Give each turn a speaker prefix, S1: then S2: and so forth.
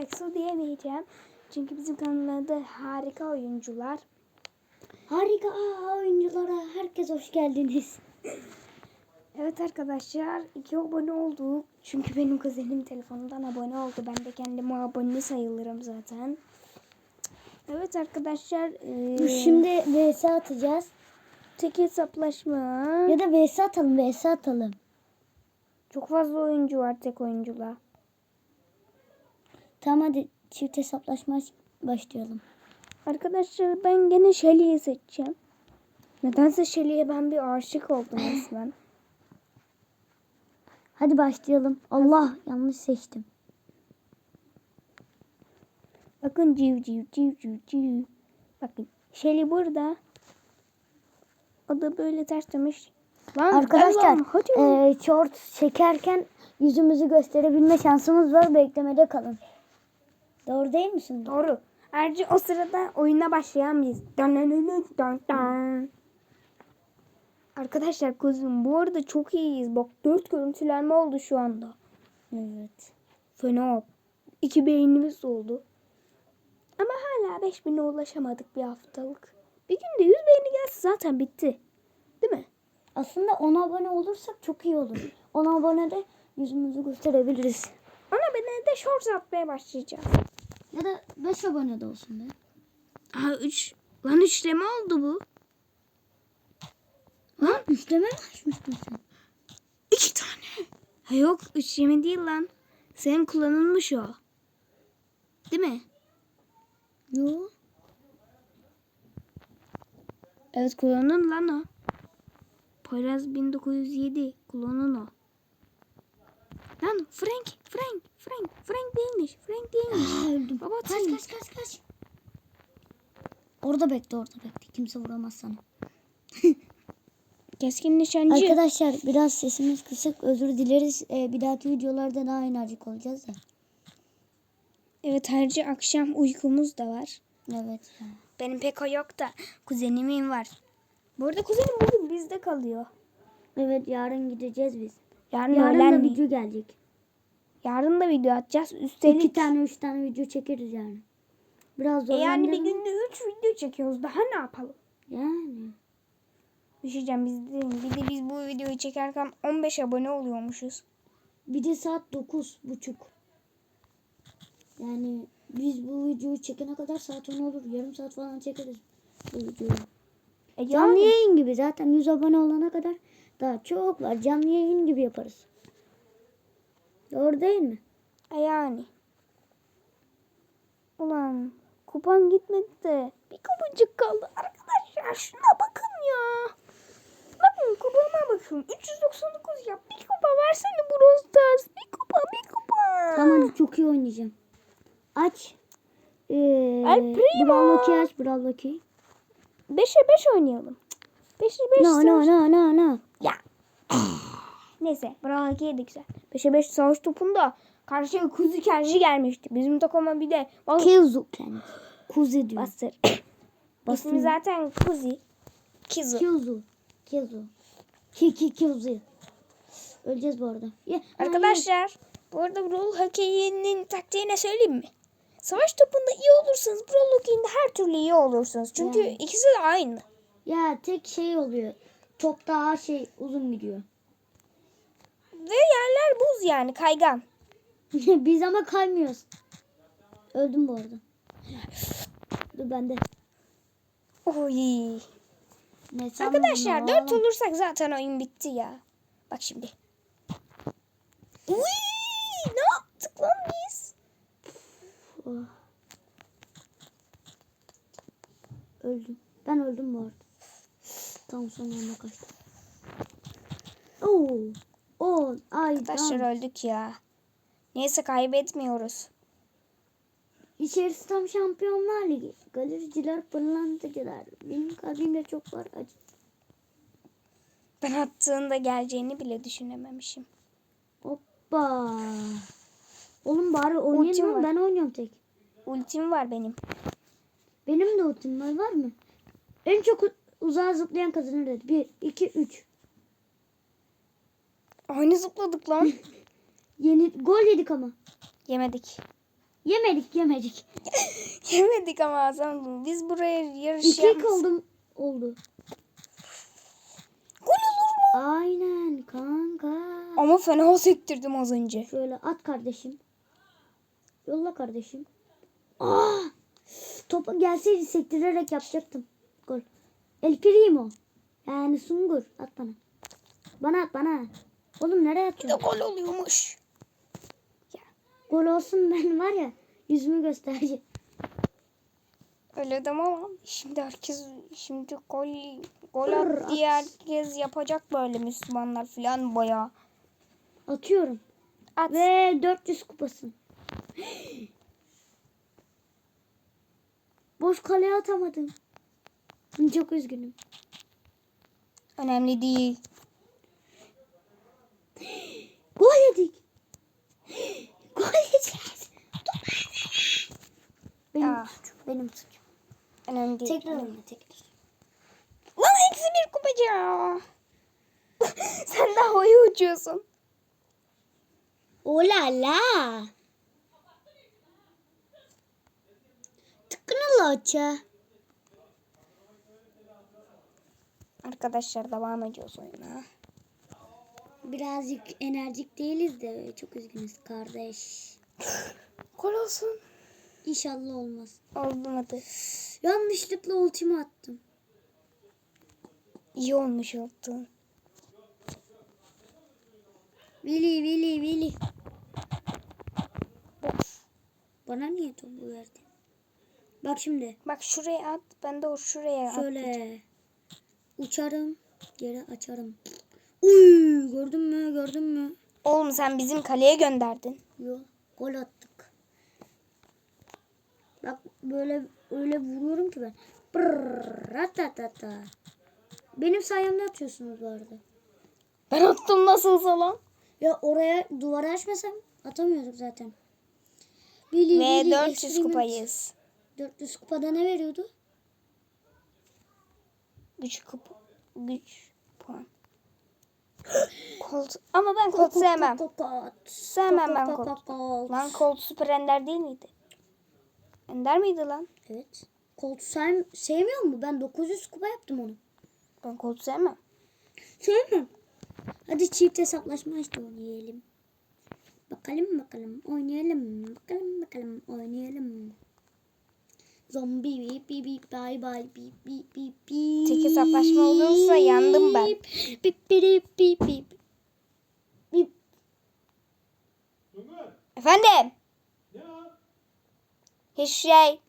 S1: EXO diyemeyeceğim. Çünkü bizim kanalın adı Harika Oyuncular.
S2: Harika oyunculara herkes hoş geldiniz.
S1: Evet arkadaşlar iki abone olduk. Çünkü benim kuzenim telefonundan abone oldu. Ben de kendime abone sayılırım zaten. Evet arkadaşlar. Eee,
S2: şimdi vs atacağız.
S1: tek hesaplaşma.
S2: Ya da vs atalım vs atalım.
S1: Çok fazla oyuncu var tek oyuncula.
S2: Tamam hadi çift hesaplaşma başlayalım.
S1: Arkadaşlar ben gene Shelly'yi seçeceğim. Nedense Shelly'ye ben bir aşık oldum resmen.
S2: Hadi başlayalım. Allah yanlış seçtim.
S1: Bakın civ civ civ civ civ. Bakın Shelly burada. O da böyle ters dönmüş. Lan
S2: Arkadaşlar eee short çekerken yüzümüzü gösterebilme şansımız var. Beklemede kalın. Doğru değil mi şimdi?
S1: Doğru. Ayrıca o sırada oyuna başlayan biz. Arkadaşlar kuzum bu arada çok iyiyiz. Bak dört görüntülenme oldu şu anda.
S2: Evet.
S1: Fena. İki beynimiz oldu. Ama hala 5000'e ulaşamadık bir haftalık. Bir günde 100 beğeni gelse zaten bitti. Değil mi?
S2: Aslında 10 abone olursak çok iyi olur. 10 abone de yüzümüzü gösterebiliriz.
S1: Ona ben de shorts atmaya başlayacağım.
S2: Ya da 5 abone de olsun be.
S1: Aha 3. Lan üçleme oldu bu.
S2: Lan üçleme mi açmıştın sen?
S1: İki tane. Ha yok üçleme değil lan. Senin kullanılmış o. Değil mi?
S2: Yo.
S1: Evet kullanın lan o. Poyraz 1907 kullanın o. Lan Frank, Frank, Frank, Frank değilmiş, Frank değilmiş.
S2: Öldüm.
S1: Baba
S2: kaç
S1: sen-
S2: kaç kaç kaç. Orada bekle orada bekle. Kimse vuramaz sana.
S1: Keskin nişancı.
S2: Arkadaşlar biraz sesimiz kısık. Özür dileriz. Ee, bir dahaki videolarda daha enerjik olacağız da.
S1: Evet ayrıca akşam uykumuz da var.
S2: Evet.
S1: Benim pek o yok da kuzenimin var. Bu arada kuzenim bugün bizde kalıyor.
S2: Evet yarın gideceğiz biz.
S1: Yarın,
S2: Yarın da video gelecek.
S1: Yarın da video atacağız. Üstelik
S2: İki tane üç tane video çekeriz yani. Biraz
S1: E yani bir günde 3 video çekiyoruz. Daha ne yapalım?
S2: Yani.
S1: Düşeceğim biz de. Bir de biz bu videoyu çekerken 15 abone oluyormuşuz.
S2: Bir de saat dokuz buçuk. Yani biz bu videoyu çekene kadar saat 10 olur. Yarım saat falan çekeriz bu videoyu.
S1: E
S2: Canlı
S1: yani,
S2: yayın gibi zaten 100 abone olana kadar daha çok var. Canlı yayın gibi yaparız. Doğru değil mi?
S1: e yani. Ulan kupon gitmedi de bir kupacık kaldı. Arkadaşlar şuna bakın ya. Bakın kupama bakın. 399 yap. Bir kupa versene Brawl Stars. Bir kupa bir kupa.
S2: Tamam çok iyi oynayacağım. Aç. Ee,
S1: El Primo.
S2: Brawl'daki aç Brawl'daki.
S1: 5'e 5 oynayalım. 5'e 5
S2: No no no no no.
S1: Ya. Neyse. Brawl 2'ye de güzel. 5'e 5 savaş topunda karşıya kuzu kerci gelmişti. Bizim takıma bir de
S2: Kizu kendi. Kuzi diyor.
S1: bastır.
S2: Bastır.
S1: İsmi zaten Kuzi. Kizu.
S2: Kizu. Kizu. Ki ki Kizu. Öleceğiz bu arada. Ya,
S1: Arkadaşlar bu arada Brawl Hockey'nin taktiğini söyleyeyim mi? Savaş topunda iyi olursanız Brawl Hockey'inde her türlü iyi olursunuz. Çünkü
S2: Yani.
S1: ikisi de aynı.
S2: Ya tek şey oluyor. Top daha şey uzun gidiyor.
S1: Ve yerler buz yani kaygan.
S2: Biz ama kaymıyoruz. Öldüm bu arada. Dur bende.
S1: Oy.
S2: Ne
S1: Arkadaşlar? 4 olursak zaten oyun bitti ya. Bak şimdi. Uy, ne yaptık lan biz?
S2: Oh. Öldüm. Ben öldüm bu arada. Tam son anda kaçtım. Oo. Oo. Ay.
S1: Arkadaşlar öldük ya. Neyse kaybetmiyoruz.
S2: İçerisi tam şampiyonlar ligi. Galericiler, pırlantacılar. Benim kalbimde çok var acı.
S1: Ben attığında geleceğini bile düşünememişim.
S2: Hoppa. Oğlum bari oynayalım ben oynuyorum tek.
S1: Ultim var benim.
S2: Benim de ultim var var mı? En çok uzağa zıplayan kazanır dedi. 1, 2, 3.
S1: Aynı zıpladık lan.
S2: Yeni gol yedik ama.
S1: Yemedik.
S2: Yemedik yemedik.
S1: Yemedik ama Hasan. Biz buraya yarış
S2: İki
S1: yapmış-
S2: oldum. Oldu.
S1: Gol olur mu?
S2: Aynen kanka.
S1: Ama fena sektirdim az önce.
S2: Şöyle at kardeşim. Yolla kardeşim. Aa! Topa gelseydi sektirerek yapacaktım. Gol. El Primo. Yani Sungur. At bana. Bana at bana. Oğlum nereye
S1: Bir de
S2: atıyorsun?
S1: gol oluyormuş.
S2: Gol olsun ben var ya yüzümü göstereceğim.
S1: Öyle deme lan. Şimdi herkes şimdi gol gol at diye herkes yapacak böyle Müslümanlar falan baya.
S2: Atıyorum.
S1: At.
S2: Ve 400 kupasın. Boş kaleye atamadım. Çok üzgünüm.
S1: Önemli değil.
S2: Gol yedik. Gol yiyeceğiz. Benim
S1: Ya.
S2: suçum. Benim suçum.
S1: Önemli değil.
S2: Tekrar oyna tekrar.
S1: Lan eksi bir kupacı. Sen de havaya uçuyorsun.
S2: Olala. Tıkınıla aça.
S1: Arkadaşlar devam ediyoruz oyuna.
S2: Birazcık enerjik değiliz de çok üzgünüz kardeş.
S1: Gol olsun.
S2: İnşallah olmaz.
S1: Olmadı.
S2: Yanlışlıkla ultimi attım.
S1: İyi olmuş oldu.
S2: Vili vili vili. Bana niye topu verdin? Bak şimdi
S1: Bak şuraya at. Ben de o şuraya at.
S2: şöyle uçarım geri açarım. Uy gördün mü gördün mü?
S1: Oğlum sen bizim kaleye gönderdin.
S2: Yo gol attık. Bak böyle öyle vuruyorum ki ben. Brrr, ratatata. Benim sayemde atıyorsunuz bu arada.
S1: Ben attım nasılsa lan.
S2: Ya oraya duvara açmasam atamıyorduk zaten. Bili,
S1: Ve
S2: bili,
S1: 400
S2: extreme-
S1: kupayız.
S2: 400 kupada ne veriyordu?
S1: Güç kupa. Güç. Colt. Ama ben Colt sevmem. Sevmem ben Colt. Lan Colt süper ender değil miydi? Ender miydi lan?
S2: Evet. Colt sen sevmiyor mu? Ben 900 kupa yaptım onu.
S1: Ben Colt sevmem.
S2: Sevmem. Hadi çift hesaplaşma işte oynayalım. Bakalım bakalım oynayalım. Bakalım bakalım oynayalım. Zombi bip bip bip bay bay bip bip bip bip.
S1: Tek hesaplaşma olursa yandım ben.
S2: Bip bip bip bip. Bip.
S1: Efendim? Hiç şey.